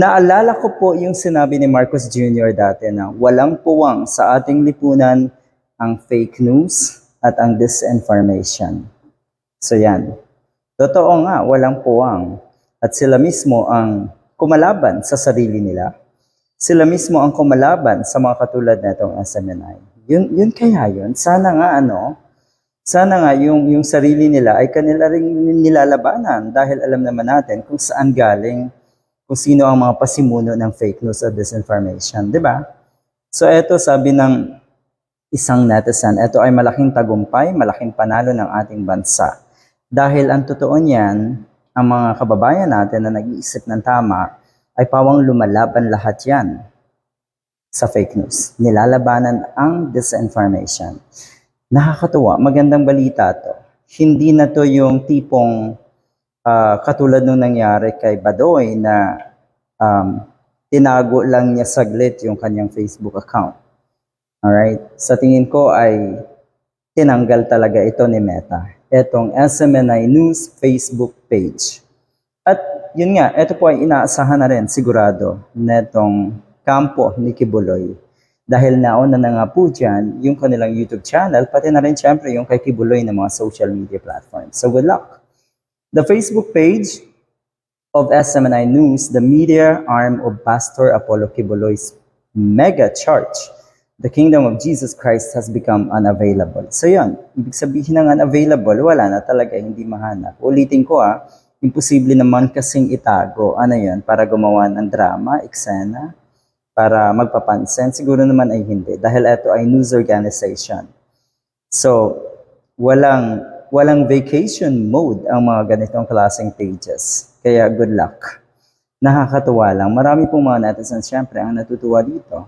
Naalala ko po yung sinabi ni Marcos Jr. dati na walang puwang sa ating lipunan ang fake news at ang disinformation. So yan. Totoo nga, walang puwang. At sila mismo ang kumalaban sa sarili nila. Sila mismo ang kumalaban sa mga katulad na itong SMNI. Yun, yun kaya yun. Sana nga ano, sana nga yung, yung sarili nila ay kanila rin nilalabanan dahil alam naman natin kung saan galing, kung sino ang mga pasimuno ng fake news at disinformation. di ba? So eto sabi ng isang netizen, ito ay malaking tagumpay, malaking panalo ng ating bansa. Dahil ang totoo niyan, ang mga kababayan natin na nag-iisip ng tama, ay pawang lumalaban lahat yan sa fake news. Nilalabanan ang disinformation. Nakakatuwa, magandang balita to. Hindi na to yung tipong ah, katulad nung nangyari kay Badoy na um, tinago lang niya saglit yung kanyang Facebook account. Alright? Sa tingin ko ay tinanggal talaga ito ni Meta. Itong SMNI News Facebook page. At yun nga, ito po ay inaasahan na rin sigurado netong kampo ni Kibuloy. Dahil nauna na nga po dyan yung kanilang YouTube channel, pati na rin syempre yung kay Kibuloy ng mga social media platforms. So good luck! The Facebook page of SMNI News, the media arm of Pastor Apollo Kibuloy's mega church, the kingdom of Jesus Christ has become unavailable. So yun, ibig sabihin ng unavailable, wala na talaga, hindi mahanap. Ulitin ko ah, imposible naman kasing itago, ano yun, para gumawa ng drama, eksena, para magpapansin, siguro naman ay hindi. Dahil ito ay news organization. So, walang walang vacation mode ang mga ganitong klaseng pages. Kaya good luck. Nakakatuwa lang. Marami pong mga netizens syempre ang natutuwa dito.